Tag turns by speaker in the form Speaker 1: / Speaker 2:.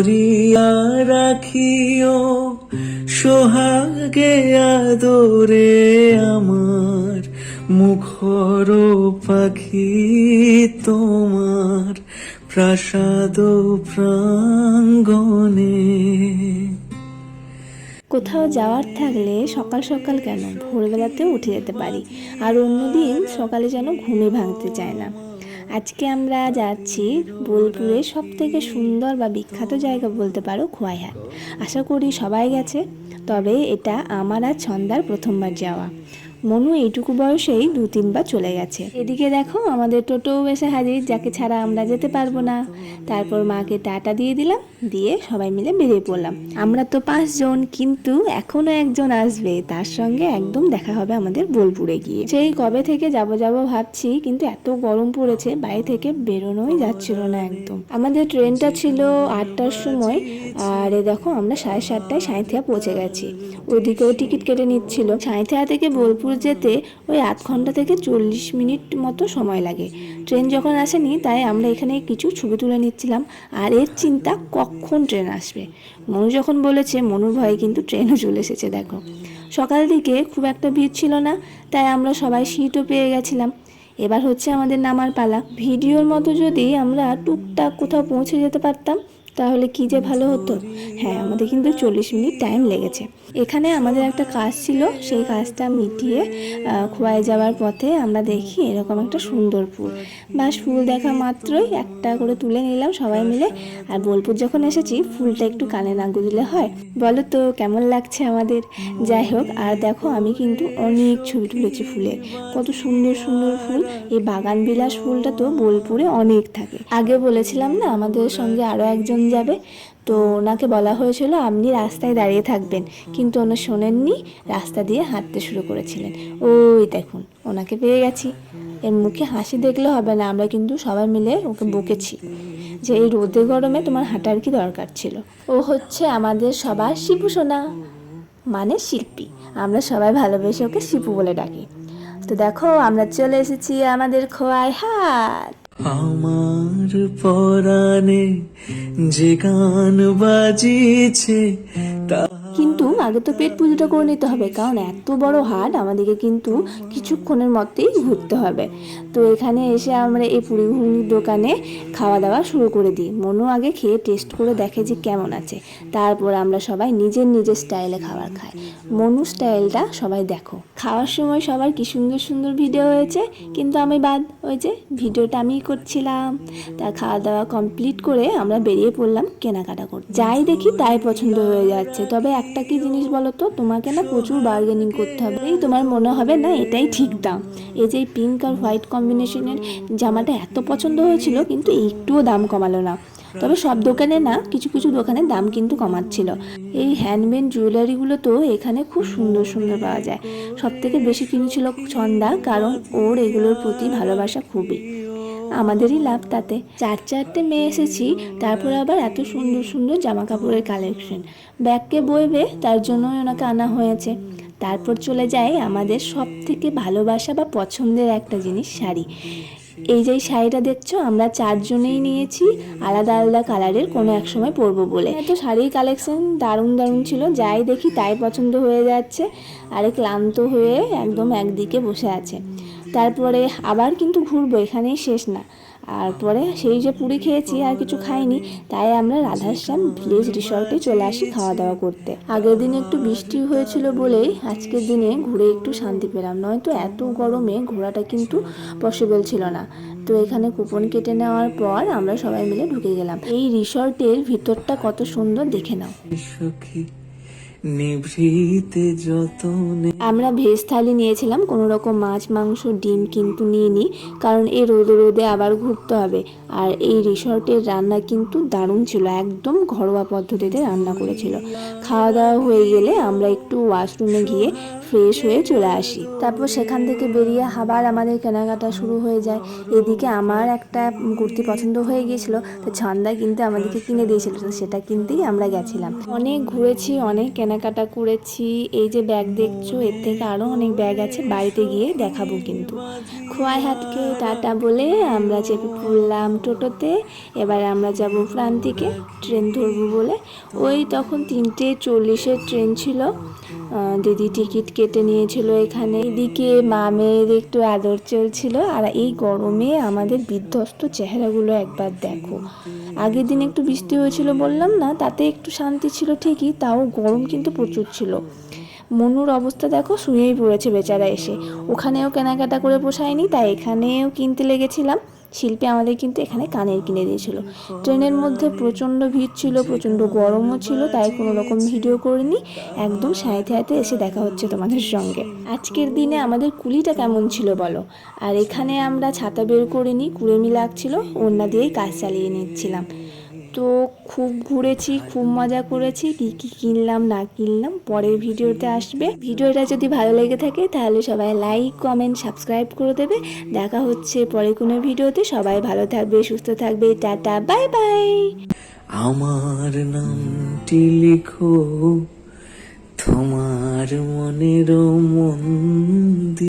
Speaker 1: করিয়া রাখিও, সোহাগে আদরে আমার মুখর পাখি তোমার প্রাসাদ প্রাঙ্গণে।
Speaker 2: কোথাও যাওয়ার থাকলে সকাল সকাল কেন? ভোরবেলাতেও উঠে যেতে পারি। আর অন্যদিন সকালে যেন ঘুমে ভাঙতে চায় না। আজকে আমরা যাচ্ছি বোলপুরের সব থেকে সুন্দর বা বিখ্যাত জায়গা বলতে পারো খোয়াইহাট। আশা করি সবাই গেছে, তবে এটা আমার আর ছন্দার প্রথমবার যাওয়া। মনু এইটুকু বয়সেই দু তিনবার চলে গেছে। এদিকে দেখো, আমাদের টোটোও এসে হাজির, যাকে ছাড়া আমরা যেতে পারব না। তারপর মাকে টাটা দিয়ে দিলাম, দিয়ে সবাই মিলে বেরিয়ে পড়লাম। আমরা তো পাঁচজন, কিন্তু এখনও একজন আসবে। তার সঙ্গে একদম দেখা হবে আমাদের বোলপুরে গিয়ে। সেই কবে থেকে যাব যাব ভাবছি, কিন্তু এত গরম পড়েছে বাইরে থেকে বেরোনোই যাচ্ছিল না একদম। আমাদের ট্রেনটা ছিল আটটার সময়, আর দেখো, আমরা সাড়ে সাতটায় সাঁইথিয়া পৌঁছে গেছি। ওদিকেও টিকিট কেটে নিচ্ছিল। সাঁইথিয়া থেকে বোলপুর যেতে ওই আধ ঘণ্টা থেকে চল্লিশ মিনিট মতো সময় লাগে। ট্রেন যখন আসেনি, তাই আমরা এখানে কিছু ছবি তুলে নিচ্ছিলাম। আর এর চিন্তা কখন ট্রেন আসবে? মনু যখন বলেছে, মনুর ভয়ে কিন্তু ট্রেনও চলে এসেছে, দেখো। সকাল দিকে খুব একটা ভিড় ছিল না, তাই আমরা সবাই সিটও পেয়ে গেছিলাম। এবার হচ্ছে আমাদের নামার পালা। ভিডিওর মতো যদি আমরা টুকটাক কোথাও পৌঁছে যেতে পারতাম তাহলে কি যে ভালো হতো? হ্যাঁ আমাদের কিন্তু চল্লিশ মিনিট টাইম লেগেছে। এখানে আমাদের একটা কাজ ছিল, সেই কাজটা মিটিয়ে খোয়াই যাওয়ার পথে আমরা দেখি এরকম একটা সুন্দর ফুল। বাস ফুল দেখা মাত্রই একটা করে তুলে নিলাম সবাই মিলে। আর বোলপুর যখন এসেছি, ফুলটা একটু কানে না দিলে হয়। বলো তো, কেমন লাগছে আমাদের? যাই হোক, আর দেখো, আমি কিন্তু অনেক ছবি তুলেছি ফুলের কত সুন্দর সুন্দর ফুল। এই বাগান বিলাস ফুলটা তো বোলপুরে অনেক থাকে। আগে বলেছিলাম না, আমাদের সঙ্গে আরও একজন যাবে। তো ওনাকে বলা হয়েছিল আপনি রাস্তায় দাঁড়িয়ে থাকবেন। কিন্তু ওনা শোনেননি, রাস্তা দিয়ে হাঁটতে শুরু করেছিলেন। ওই দেখুন, ওনাকে পেয়ে গেছি। এর মুখে হাসি দেখলে হবে না, আমরা কিন্তু সবাই মিলে ওকে বকেছি। যে এই রোদে গরমে তোমার হাঁটার কি দরকার ছিল? ও হচ্ছে আমাদের সবার শিপু সোনা মানে শিল্পী। আমরা সবাই ভালোবেসে ওকে শিপু বলে ডাকি। তো দেখো, আমরা চলে এসেছি আমাদের খোয়াই হাট।
Speaker 1: আমার পরাণে যে গান বাজিছে তা
Speaker 2: কিন্তু আগে তো পেট পুজোটা করে নিতে হবে, কারণ এত বড় হাট, আমাদেরকে কিন্তু কিছুক্ষণের মধ্যেই ঘুরতে হবে। তো এখানে এসে আমরা এই পুরি দোকানে খাওয়া দাওয়া শুরু করে দিই। মনু আগে খেয়ে টেস্ট করে দেখে যে কেমন আছে। তারপর আমরা সবাই নিজের নিজের স্টাইলে খাবার খাই। মনু স্টাইলটা সবাই দেখো। খাওয়ার সময় সবার কি সুন্দর সুন্দর ভিডিও হয়েছে, কিন্তু আমি বাদ, ওই যে ভিডিওটা আমিই করছিলাম। তা খাওয়া দাওয়া কমপ্লিট করে আমরা বেরিয়ে পড়লাম কেনাকাটা করতে। যাই দেখি তাই পছন্দ হয়ে যাচ্ছে। তবে একটা কি জিনিস বলো তো? তোমাকে না প্রচুর বার্গেনিং করতে হবে। এই তোমার মনে হবে না, এটাই ঠিক দাম। এই যে পিঙ্ক আর হোয়াইট কম্বিনেশনের জামাটা এত পছন্দ হয়েছিল, কিন্তু একটুও দাম কমালো না। তবে সব দোকানে না, কিছু কিছু দোকানে দাম কিন্তু কমাচ্ছিল। এই হ্যান্ডমেড জুয়েলারিগুলো তো এখানে খুব সুন্দর সুন্দর পাওয়া যায়। সব থেকে বেশি কিনেছিল ছন্দা, কারণ ওর এগুলোর প্রতি ভালোবাসা খুবই। আমাদেরই লাভ তাতে। চার চারটে মেয়ে এসেছি, তারপর আবার এত সুন্দর সুন্দর জামা কাপড়ের কালেকশন ব্যাগকে বইবে তার জন্যই ওনাকে আনা হয়েছে। তারপর চলে যায় আমাদের সব থেকে ভালোবাসা বা পছন্দের একটা জিনিস, শাড়ি। এই যে শাড়িটা দেখছ, আমরা চারজনেই নিয়েছি, আলাদা আলাদা কালারের কোনো এক সময় পরবো বলে। এত শাড়ির কালেকশন দারুণ দারুণ ছিল, যাই দেখি তাই পছন্দ হয়ে যাচ্ছে। আরে ক্লান্ত হয়ে একদম একদিকে বসে আছে। তারপরে আবার কিন্তু ঘুরবো, এখানেই শেষ না। আর পরে সেই যে পুরি খেয়েছি আর কিছু খাইনি, তাই আমরা রাধাশ্যাম ভিলেজ রিসর্টে চলে আসি খাওয়া দাওয়া করতে। আগের দিন একটু বৃষ্টি হয়েছিল বলেই আজকের দিনে ঘুরে একটু শান্তি পেলাম। নয়তো এত গরমে ঘোরাটা কিন্তু পসিবল ছিল না। তো এখানে কুপন কেটে নেওয়ার পর আমরা সবাই মিলে ঢুকে গেলাম। এই রিসর্টের ভিতরটা কত সুন্দর দেখে নাও। আমরা ভেজ থালি নিয়েছিলাম, কোনো রকম মাছ, মাংস, ডিম কিন্তু নিইনি, কারণ এই রোদে রোদে আবার ঘুরতে হবে। আর এই রিসর্টের রান্না কিন্তু দারুণ ছিল, একদম ঘরোয়া পদ্ধতিতে রান্না করেছিল। খাওয়া দাওয়া হয়ে গেলে আমরা একটু ওয়াশরুমে গিয়ে ফ্রেশ হয়ে চলে আসি। তারপর সেখান থেকে বেরিয়ে আবার আমাদের কেনাকাটা শুরু হয়ে যায়। এদিকে আমার একটা কুর্তি পছন্দ হয়ে গিয়েছিল, তো ছন্দা কিনতে আমাদেরকে কিনে দিয়েছিল, তো সেটা কিনতেই আমরা গেছিলাম। অনেক ঘুরেছি, অনেক কেনা কেনাকাটা করেছি। এই যে ব্যাগ দেখছ, এর থেকে আরও অনেক ব্যাগ আছে, বাড়িতে গিয়ে দেখাবো কিন্তু। খোয়াই হাতকে টাটা বলে আমরা চেপে পড়লাম টোটোতে। এবার আমরা যাব প্রান্তিকে, ট্রেন ধরবো বলে। ওই তখন তিনটে চল্লিশের ট্রেন ছিল। দিদি টিকিট কেটে নিয়েছিল এখানে। এদিকে মা মামের একটু আদর চলছিল। আর এই গরমে আমাদের বিধ্বস্ত চেহারাগুলো একবার দেখো। আগের দিন একটু বৃষ্টি হয়েছিল বললাম না, তাতে একটু শান্তি ছিল ঠিকই, তাও গরম কিন্তু প্রচুর ছিল। মনুর অবস্থা দেখো, শুয়েই পড়েছে বেচারা এসে। ওখানেও কেনাকাটা করে পোষায়নি তাই এখানেও কিনতে লেগেছিলাম। শিল্পী আমাদের কিন্তু এখানে কানের কিনে দিয়েছিল। ট্রেনের মধ্যে প্রচণ্ড ভিড় ছিল, প্রচণ্ড গরমও ছিল, তাই কোনো রকম ভিডিও করিনি। একদম সাঁইতে হাতে এসে দেখা হচ্ছে তোমাদের সঙ্গে। আজকের দিনে আমাদের কুলিটা কেমন ছিল বলো? আর এখানে আমরা ছাতা বের করিনি কুড়েমি লাগছিল ওড়না দিয়েই কাজ চালিয়ে নিচ্ছিলাম। তো খুব ঘুরেছি, খুব মজা করেছি। কী কী কিনলাম, না কিনলাম, পরের ভিডিওতে আসবে। ভিডিওটা যদি ভালো লেগে থাকে, তাহলে সবাই লাইক কমেন্ট সাবস্ক্রাইব করে দেবে। দেখা হচ্ছে পরে কোনো ভিডিওতে। সবাই ভালো থাকবে, সুস্থ থাকবে। টাটা বাই বাই
Speaker 1: আমার নামটি লিখো, তোমার মনের মন্দির